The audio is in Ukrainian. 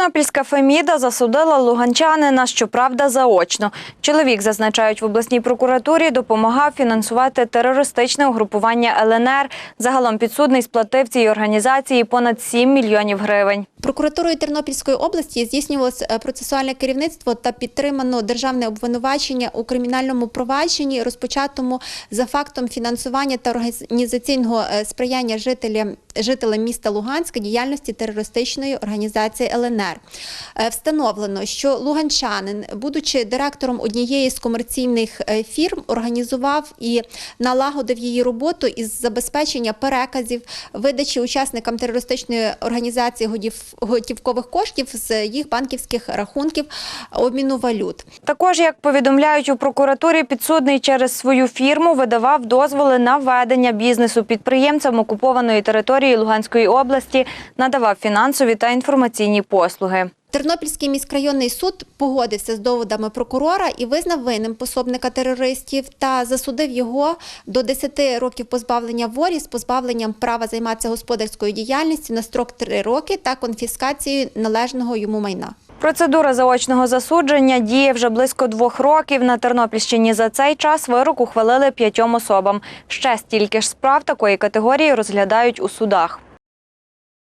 Тернопільська Феміда засудила луганчанина, щоправда, заочно. Чоловік, зазначають в обласній прокуратурі, допомагав фінансувати терористичне угрупування ЛНР. Загалом підсудний сплатив цій організації понад 7 мільйонів гривень. Прокуратурою Тернопільської області здійснювалось е, процесуальне керівництво та підтримано державне обвинувачення у кримінальному провадженні, розпочатому за фактом фінансування та організаційного е, сприяння жителям жителям міста Луганська діяльності терористичної організації ЛНР. Е, Встановлено, що луганчанин, будучи директором однієї з комерційних фірм, організував і налагодив її роботу із забезпечення переказів, видачі учасникам терористичної організації годів- готівкових коштів з їх банківських рахунків обміну валют. Також, як повідомляють у прокуратурі, підсудний через свою фірму видавав дозволи на ведення бізнесу підприємцям окупованої території Луганської області, надавав фінансові та інформаційні послуги. Тернопільський міськрайонний суд погодився з доводами прокурора і визнав винним пособника терористів та засудив його до 10 років позбавлення волі з позбавленням права займатися господарською діяльністю на строк 3 роки та конфіскацією належного йому майна. Процедура заочного засудження діє вже близько двох років. На Тернопільщині за цей час вирок ухвалили п'ятьом особам. Ще стільки ж справ такої категорії розглядають у судах.